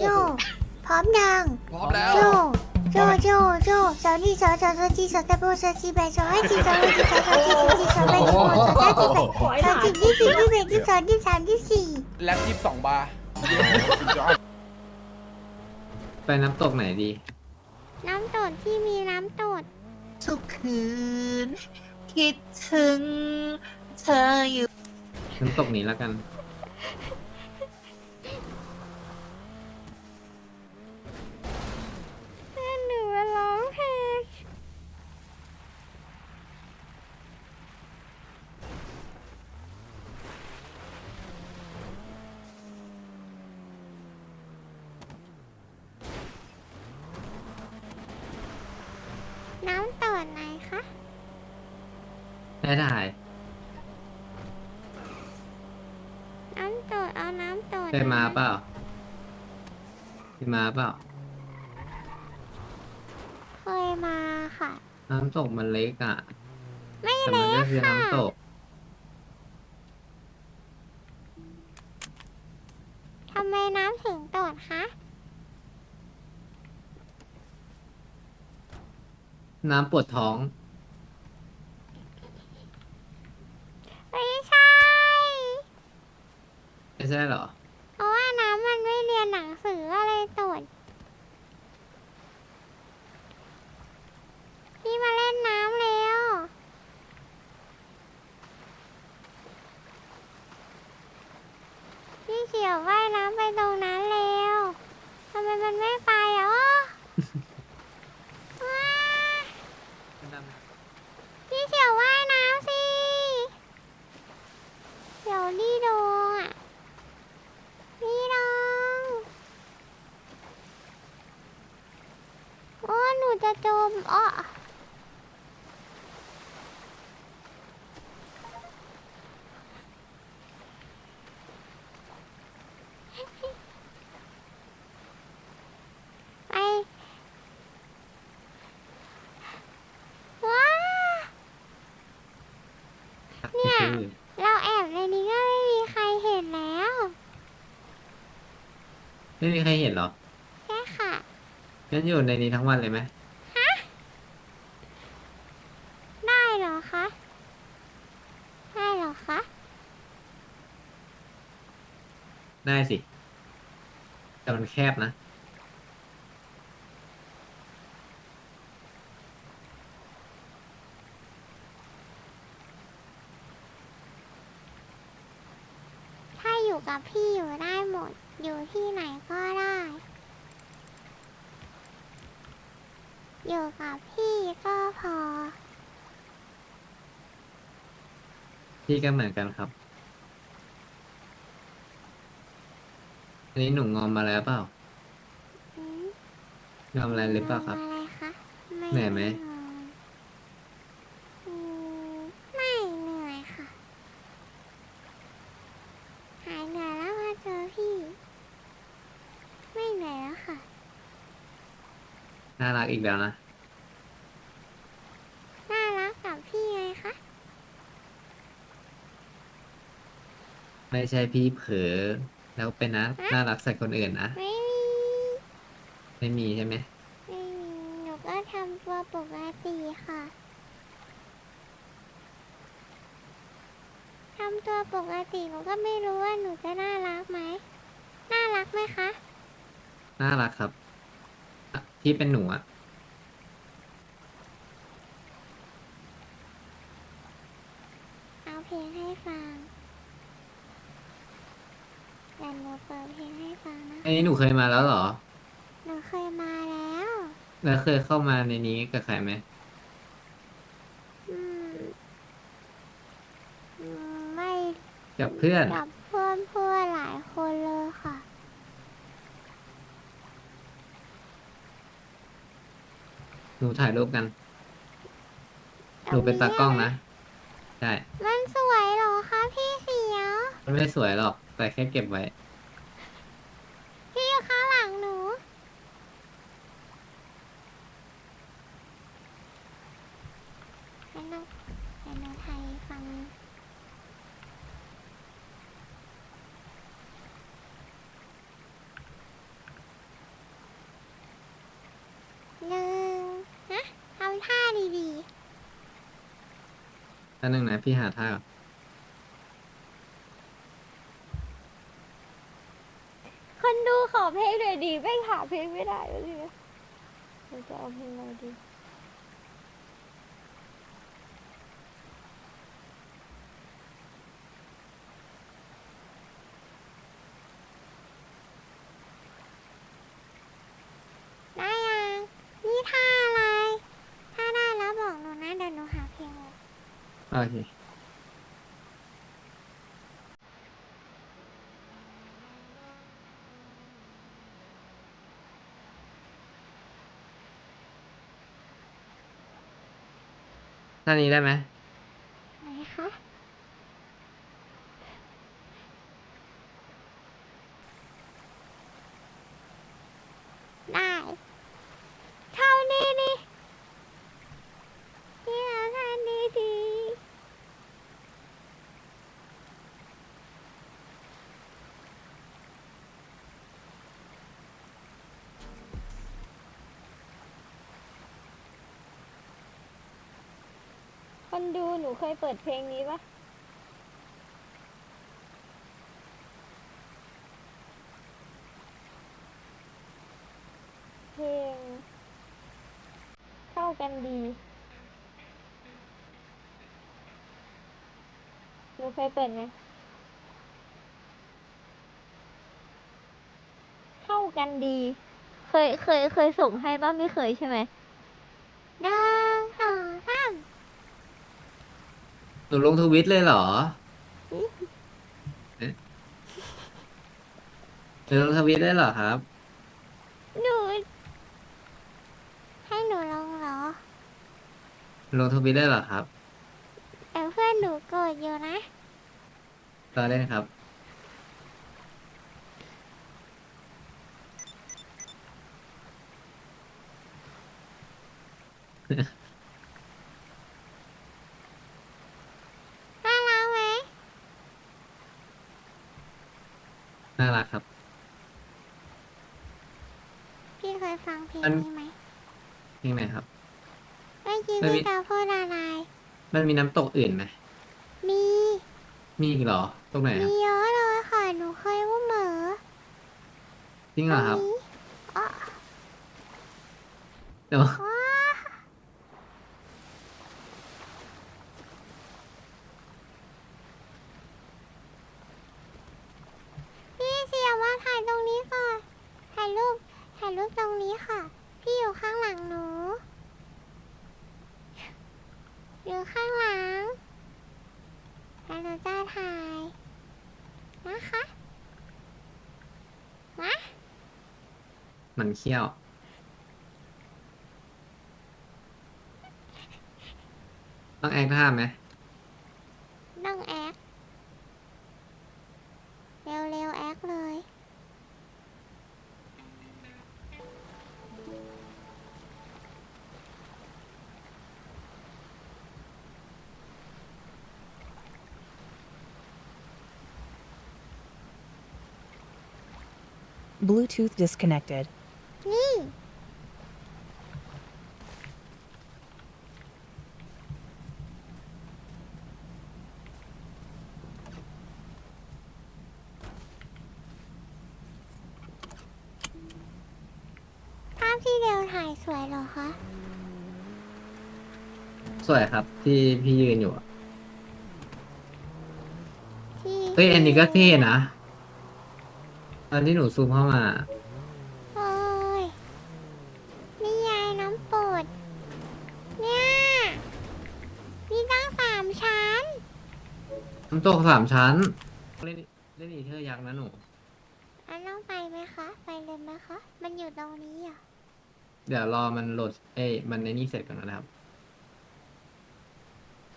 โจ พร้อมยัง พร้อมแล้ว โจ โจ โจ โจสาวนี่สาวสาวสาวจีสาวตะโบสาวจีแบสาวให้จีสาวให้จีสาวสาวจีสาวจีสาวแบสาวสาวจีแบสาวจีที่สี่ที่แบที่สองที่สามที่สี่แล็บยี่สิบสองบาร์ไปน้ำตกไหนดี น้ำตดที่มีน้ำตดทุกคืน คิดถึง เธออยู่น้ำตกนี้แล้วกัน เพื่อนหนูมาร้องเพลงน้ำต ดไหนคะได้ได้ น้ำตดเอาน้ำตดได้มาเปล่าได้มาเปล่า เคยมาค่ะ น้ำตกมันเล็กอะ ไม่แต่มันเล็ก็กคือค่ะน้ำตก ทำไมน้ำถึงตดคะ น้ำปวดท้อง ไม่ใช่ ไม่ใช่เหรอ เพราะว่าน้ำมันไม่เรียนหนังสืออะไรตดพี่มาเล่นน้ำเร็ว พี่เขียวว่ายน้ำไปตรงนั้นเร็วทำไมมันไม่ไปอะอ้อว้าพี่เขียวว่ายน้ำสิ เดี๋ยวดีโดงอะ พี่น้องโอ้หนู จะจมอ้อไปว้าเนี่ยเราแอบในนี้ก็ไม่มีใครเห็นแล้ว ไม่มีใครเห็นเหรอแค่ค่ะงั้นอยู่ในนี้ทั้งวันเลยไหม ได้เหรอคะ ได้เหรอคะ ได้สิ แต่มันแคบนะ ถ้าอยู่กับพี่อยู่ได้หมด อยู่ที่ไหนก็ได้ อยู่กับพี่ก็พอ พี่ก็เหมือนกันครับ อันนี้หนูงอมมาแล้วเปล่าอืมงอมอะไรหรือเปล่าครับอะไรคะไม่เหนื่อยไหมด้นอนอืมไม่เหนื่อยค่ะ หายเหนื่อยแล้วมาเจอพี่ ไม่เหนื่อยแล้วค่ะ น่ารักอีกแล้วนะ น่ารักกับพี่ไงคะ ไม่ใช่พี่เผลอ แล้วเป็นนะน่ารักใส่คนอื่นนะ ไม่มีไม่มีใช่ไหมไม่มีหนูก็ทำตัวปกติค่ะทำตัวปกติหนูก็ไม่รู้ว่าหนูจะน่ารักไหมน่ารักไหมคะ น่ารักครับอะพี่เป็นหนูอะ เอาเพลงให้ฟังแต่หนู เปิดเพลงให้ฟังนะอันนี้หนูเคยมาแล้วเหรอ หนูเคยมาแล้ว แล้วเคยเข้ามาในนี้กับใครไหม อืมอืมไม่กับเพื่อน กับเพื่อนเพื่อนหลายคนเลยค่ะ หนูถ่ายรูปกัน หนูเป็นตากล้องนะ ใช่ มันสวยเหรอคะพี่เสียว มันไม่สวยหรอก แต่แค่เก็บไว้ พี่อยู่ข้างหลังหนูให้น้องให้น้องไทยฟัง ดี ท่านหนึ่งนะพี่หาท่าก่อนคนดูขอเพลงหน่อยดีไม่หาเพลงไม่ได้เลยเราจะเอาเพลงอะไรดียัง นี่ท่าอะไร ถ้าได้แล้วบอกหนูนะ เดี๋ยวหนูหาเพลงเลย โอเคท่านี้ได้ไหม ไหนคะได้เท่านี้ดิที่เราทานดีดี คนดูหนูเคยเปิดเพลงนี้ปะเพลง เข้ากันดี หนูเคยเปิดไหมเข้ากันดี เคยเคยเคยส่งให้ป่ะไม่เคยใช่ไหมหนึ่งสองสาม หนูลงทวิตเลยเหรอเอ๊ะหนูลงทวิตได้เหรอครับ หนูให้หนูลงเหรอ ลงทวิตได้เหรอครับแต่เพื่อนหนูโกรธอยู่นะ รอเล่นครับ น่ารักไหม น่ารักครับ พี่เคยฟังเพลงอัน นี้ไหมเพลงไหนครับเมื่อกี้ไม่มีพี่จะพูดอะไรมันมีน้ำตกอื่นไหมมี มีอีกเหรอ ตรงไหนครับมีเยอะเลยค่ะ หนูเคยว่าเหมอจริงเหรอครับนี้อ๋อเดี๋ยวอ๋อพี่เสียมาถ่ายตรงนี้ก่อน ถ่ายรูป ถ่ายรูปตรงนี้ค่ะ พี่อยู่ข้างหลังหนู อยู่ข้างหลังแล้วหนูจะถ่ายนะคะมามันเขี้ยว ต้องแอคท่าไหม Bluetooth disconnected. นี่ ภาพที่เดียวถ่ายสวยเหรอคะ สวยครับ ที่พี่ยืนอยู่อะที่เฮ้ยอันนี้ก็เท่นะต อนที่หนูซูมเข้ามาโอ้ยนี่ยายน้ำปวดเนี่ย มีตั้งสามชั้น น้ำตกสามชั้น เล่นเล่นอีเทอร์ยักษ์นะหนู อันต้องไปไหมคะ ไปเลยไหมคะ มันอยู่ตรงนี้อะเดี๋ยวรอมันโหลด เอ้ยมันในนี่เสร็จก่อนนะครับ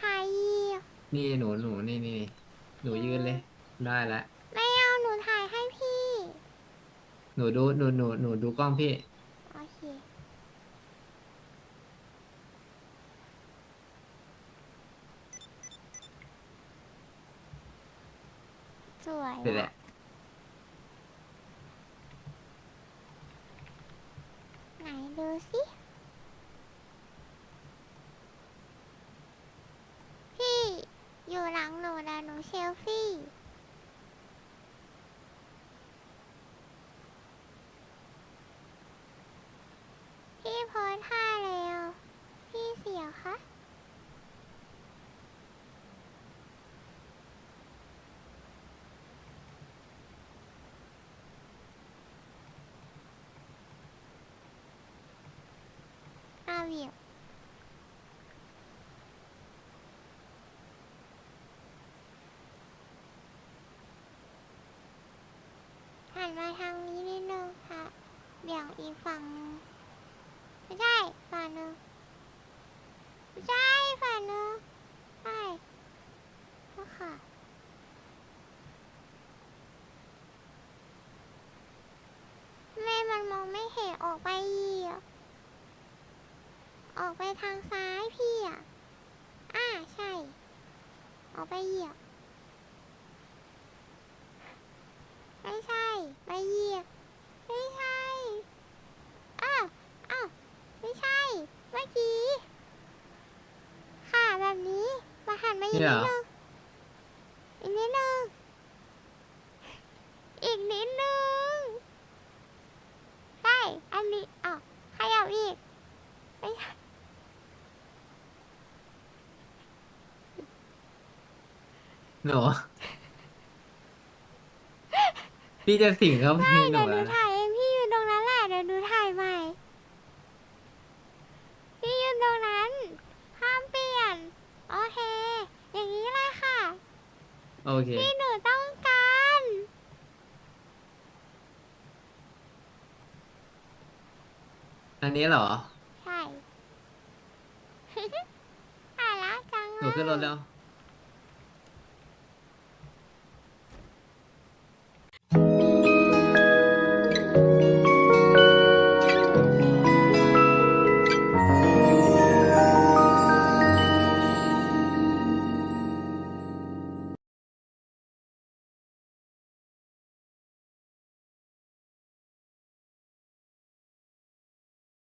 ถ่ายอีกนี่หนูหนูนี่นี่หนูยืนเลย ได้แล้ว หนูดูหนูหนูหนูดูกล้องพี่ โอเค สวยเสแหละ ไหนดูสิ พี่ อยู่หลังหนูนะหนูเซลฟี่ พี่โพสท่าแล้ว พี่เสียวคะอาวิวหันมาทางนี้นิดนึงค่ะเบี่ยงอีกฝั่งหนึ่ง ไม่ใช่ฝั่งหนึ่งไม่ใช่ฝั่งหนึ่งใช่แล้วค่ะแม่มันมองไม่เห็นออกไปอีกออกไปทางซ้ายพี่อะอ่าใช่ ออกไปเหยียบไม่ใช่ ไปเหยียบไม่ใช่ อ้าว อ้าว ไม่ใช่ เมื่อกี้ ค่ะแบบนี้ มาหันมาอีกเนี่นิยดนึงอีกนิดนึงอีกนิดนึงใช่อันนี้อ้าวขยับอีกไม่ใช่หนูพี่จะสิงเข้าไปในหนูเดี๋ยวหนูแล้วนะ ถ่ายเองพี่อยู่ตรงนั้นแหละเดี๋ยวหนูถ่ายใหม่ พี่ยืนตรงนั้น ห้ามเปลี่ยน โอเค อย่างนี้แหละค่ะ โอเค ที่หนูต้องการ อันนี้เหรอ ใช่ อะแล้วจังหนูขึ้นรถแล้ว